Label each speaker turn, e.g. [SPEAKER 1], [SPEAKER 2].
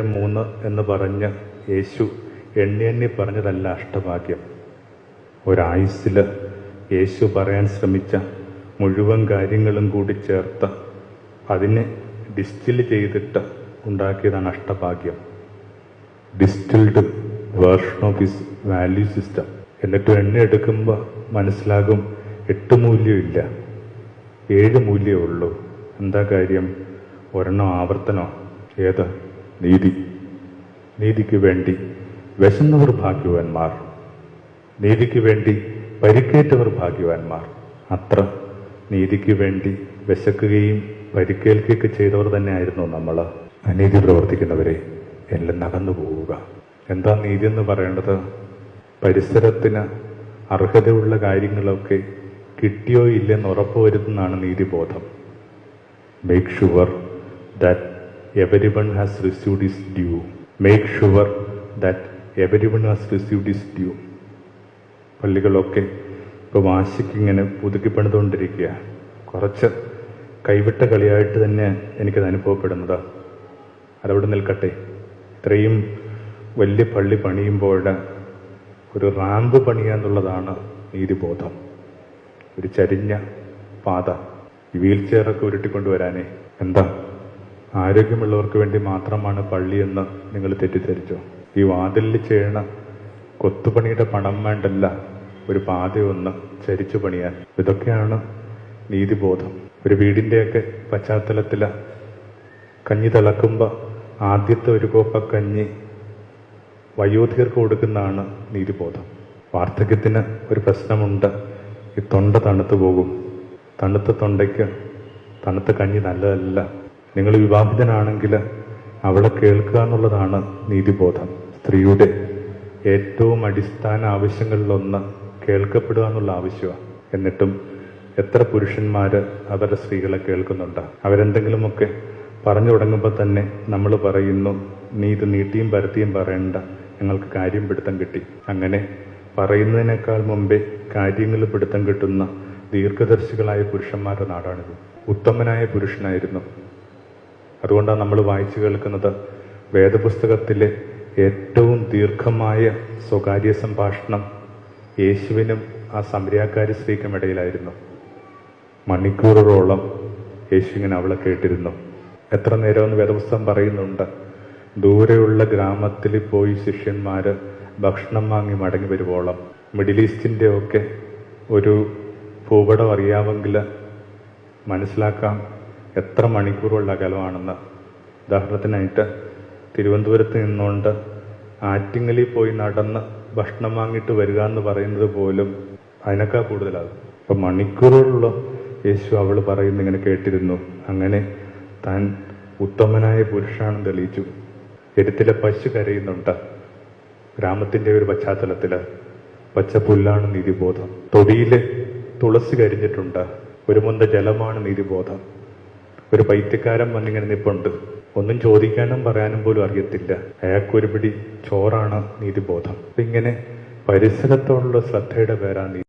[SPEAKER 1] മൂന്ന് എന്ന് പറഞ്ഞ് യേശു എണ്ണി എണ്ണി പറഞ്ഞതല്ല അഷ്ടഭാഗ്യം. ഒരായുസ്സിൽ യേശു പറയാൻ ശ്രമിച്ച മുഴുവൻ കാര്യങ്ങളും കൂടി ചേർത്ത് അതിനെ ഡിസ്റ്റിൽ ചെയ്തിട്ട് ഉണ്ടാക്കിയതാണ് അഷ്ടഭാഗ്യം. Distilled version of his value system. എന്നിട്ട് എണ്ണ എടുക്കുമ്പോൾ മനസ്സിലാകും എട്ട് മൂല്യമില്ല ഏഴ് മൂല്യമേ ഉള്ളൂ. എന്താ കാര്യം? ഒരെണ്ണം ആവർത്തനോ? ഏത്? നീതി. നീതിക്ക് വേണ്ടി വിശന്നവർ ഭാഗ്യവാന്മാർ. നീതിക്ക് വേണ്ടി പരിക്കേറ്റവർ ഭാഗ്യവാന്മാർ. അത്ര നീതിക്ക് വേണ്ടി വിശക്കുകയും പരിക്കേൽക്കുകയൊക്കെ ചെയ്തവർ തന്നെയായിരുന്നു നമ്മൾ അനീതി പ്രവർത്തിക്കുന്നവരെ എല്ലാം നടന്നു പോവുക. എന്താ നീതി എന്ന് പറയേണ്ടത്? പരിസരത്തിന് അർഹതയുള്ള കാര്യങ്ങളൊക്കെ കിട്ടിയോ ഇല്ലെന്ന് ഉറപ്പുവരുത്തുന്നതാണ് നീതിബോധം. Make sure that has received his due make sure that everyone has received his due പള്ളികളൊക്കെ ഇപ്പോൾ വാശിക്ക് ഇങ്ങനെ പുതുക്കി പണിതുകൊണ്ടിരിക്കുക. കുറച്ച് കൈവിട്ട കളിയായിട്ട് തന്നെ എനിക്കത് അനുഭവപ്പെടുന്നത്. അതവിടെ നിൽക്കട്ടെ. ഇത്രയും വലിയ പള്ളി പണിയുമ്പോൾ ഒരു റാമ്പ് പണിയുക എന്നുള്ളതാണ് നീതിബോധം. ഒരു ചരിഞ്ഞ പാത. വീൽ ചെയറൊക്കെ ഉരുട്ടിക്കൊണ്ടുവരാനേ. എന്താ? ആരോഗ്യമുള്ളവർക്ക് വേണ്ടി മാത്രമാണ് പള്ളി പള്ളിയെന്ന് നിങ്ങൾ തെറ്റിദ്ധരിച്ചോ? ഈ വാതിലിൽ ചെയ്യണ കൊത്തുപണിയുടെ പണം വേണ്ടല്ല. ഒരു പാതയൊന്ന് ചരിച്ചു പണിയാൻ. ഇതൊക്കെയാണ് നീതിബോധം. ഒരു വീടിന്റെയൊക്കെ പശ്ചാത്തലത്തിൽ കഞ്ഞി തിളക്കുമ്പോൾ ആദ്യത്തെ ഒരു കോപ്പ കഞ്ഞി വയോധികർക്ക് കൊടുക്കുന്നതാണ് നീതിബോധം. വാർദ്ധക്യത്തിന് ഒരു പ്രശ്നമുണ്ട്. ഈ തൊണ്ട തണുത്തു പോകും. തണുത്ത തൊണ്ടയ്ക്ക് തണുത്ത കഞ്ഞി നല്ലതല്ല. നിങ്ങൾ വിവാഹിതനാണെങ്കിൽ അവളെ കേൾക്കുക എന്നുള്ളതാണ് നീതിബോധം. സ്ത്രീയുടെ ഏറ്റവും അടിസ്ഥാന ആവശ്യങ്ങളിലൊന്ന് കേൾക്കപ്പെടുക എന്നുള്ള ആവശ്യമാണ്. എന്നിട്ടും എത്ര പുരുഷന്മാർ അവരുടെ സ്ത്രീകളെ കേൾക്കുന്നുണ്ട്. അവരെന്തെങ്കിലുമൊക്കെ പറഞ്ഞു തുടങ്ങുമ്പോൾ തന്നെ നമ്മൾ പറയുന്നു നീ ഇത് നീട്ടിയും പരത്തിയും പറയണ്ട. ഞങ്ങൾക്ക് കാര്യം പിടുത്തം കിട്ടി. അങ്ങനെ പറയുന്നതിനേക്കാൾ മുമ്പേ കാര്യങ്ങൾ പിടുത്തം കിട്ടുന്ന ദീർഘദർശികളായ പുരുഷന്മാരുടെ നാടാണിത്. ഉത്തമനായ പുരുഷനായിരുന്നു. അതുകൊണ്ടാണ് നമ്മൾ വായിച്ചു കേൾക്കുന്നത് വേദപുസ്തകത്തിലെ ഏറ്റവും ദീർഘമായ സ്വകാര്യ സംഭാഷണം യേശുവിനും ആ സമരിയാക്കാരി സ്ത്രീക്കും ഇടയിലായിരുന്നു. മണിക്കൂറുകളോളം യേശു ഇങ്ങനെ അവളെ കേട്ടിരുന്നു. എത്ര നേരമെന്ന് വേദപുസ്തകം പറയുന്നുണ്ട്. ദൂരെയുള്ള ഗ്രാമത്തിൽ പോയി ശിഷ്യന്മാർ ഭക്ഷണം വാങ്ങി മടങ്ങി വരുവോളം. മിഡിൽ ഈസ്റ്റിന്റെ ഒക്കെ ഒരു ഭൂപടം അറിയാമെങ്കിൽ മനസ്സിലാക്കാം. എത്ര മണിക്കൂറുള്ള അകലമാണെന്ന്. ഉദാഹരണത്തിനായിട്ട് തിരുവനന്തപുരത്ത് നിന്നുകൊണ്ട് ആറ്റിങ്ങലിൽ പോയി നടന്ന് ഭക്ഷണം വാങ്ങിയിട്ട് വരിക എന്ന് പറയുന്നത് പോലും അതിനേക്കാൾ കൂടുതലാകും. അപ്പൊ മണിക്കൂറുകളുള്ള യേശു അവൾ പറയുന്ന ഇങ്ങനെ കേട്ടിരുന്നു. അങ്ങനെ താൻ ഉത്തമനായ പുരുഷാണെന്ന് തെളിയിച്ചു. എരുത്തിലെ പശു കരയുന്നുണ്ട്. ഗ്രാമത്തിന്റെ ഒരു പശ്ചാത്തലത്തിൽ പച്ചപ്പുല്ലാണ് നീതിബോധം. തൊടിയിലെ തുളസി കരിഞ്ഞിട്ടുണ്ട്. ഒരു മുന്ത ജലമാണ് നീതിബോധം. ഒരു പൈത്യക്കാരൻ വന്നിങ്ങനെ നിപ്പുണ്ട്. ഒന്നും ചോദിക്കാനും പറയാനും പോലും അറിയത്തില്ല. അയാൾക്കൊരു പിടി ചോറാണ് നീതിബോധം. ഇങ്ങനെ പരിസരത്തോടുള്ള ശ്രദ്ധയുടെ പേരാണ്